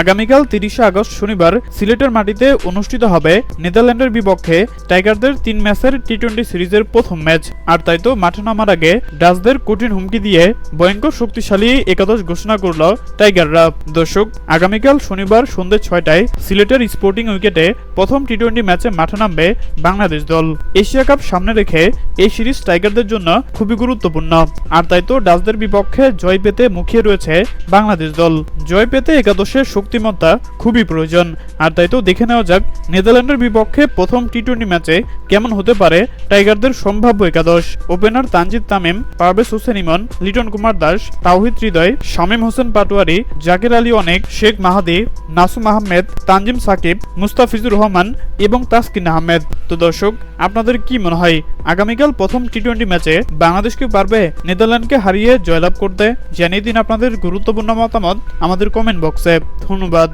আগামীকাল তিরিশে আগস্ট শনিবার সিলেটের মাটিতে অনুষ্ঠিত হবে নেদারল্যান্ডের বিপক্ষে টাইগারদের তিন ম্যাচের টি টোয়েন্টি সিরিজের প্রথম ম্যাচ। আর তাই তো মাঠে নামার আগে ডাচদের কঠিন হুমকি দিয়ে ভয়ঙ্কর শক্তিশালী একাদশ ঘোষণা করল টাইগাররা। দর্শক, আগামীকাল শনিবার সন্ধ্যে ছয়টায় সিলেটের স্পোর্টিং উইকেটে প্রথম টি টোয়েন্টি ম্যাচে মাঠে নামবে বাংলাদেশ দল। এশিয়া কাপ সামনে রেখে এই সিরিজ টাইগারদের জন্য খুবই গুরুত্বপূর্ণ। আর তাই তো ডাচদের বিপক্ষে জয় পেতে মুখিয়ে রয়েছে বাংলাদেশ দল। জয় পেতে একাদশের শক্তিমত্তা খুবই প্রয়োজন। আর তাই তো দেখে নেওয়া যাক, নেদারল্যান্ডের বিপক্ষে প্রথম টি টোয়েন্টি ম্যাচে কেমন হতে পারে টাইগারদের সম্ভাব্য একাদশ। ওপেনার তানজিদ তামিম, পারভেজ হোসেন ইমন, লিটন কুমার দাস, তাওহিদ হৃদয়, শামীম হোসেন পাটোয়ারি, জাকির আলী অনেক, শেখ মাহাদি, নাসুম আহমেদ, তানজিম সাকিব, মুস্তাফিজুর রহমান এবং তাসকিন আহমেদ। তো দর্শক, আপনাদের কি মনে হয়, আগামীকাল প্রথম টি টোয়েন্টি ম্যাচে বাংলাদেশ কি পারবে নেদারল্যান্ডকে হারিয়ে জয়লাভ করতে? জানিয়ে দিন আপনাদের গুরুত্বপূর্ণ মতামত আমাদের কমেন্ট বক্সে ধন্যবাদ।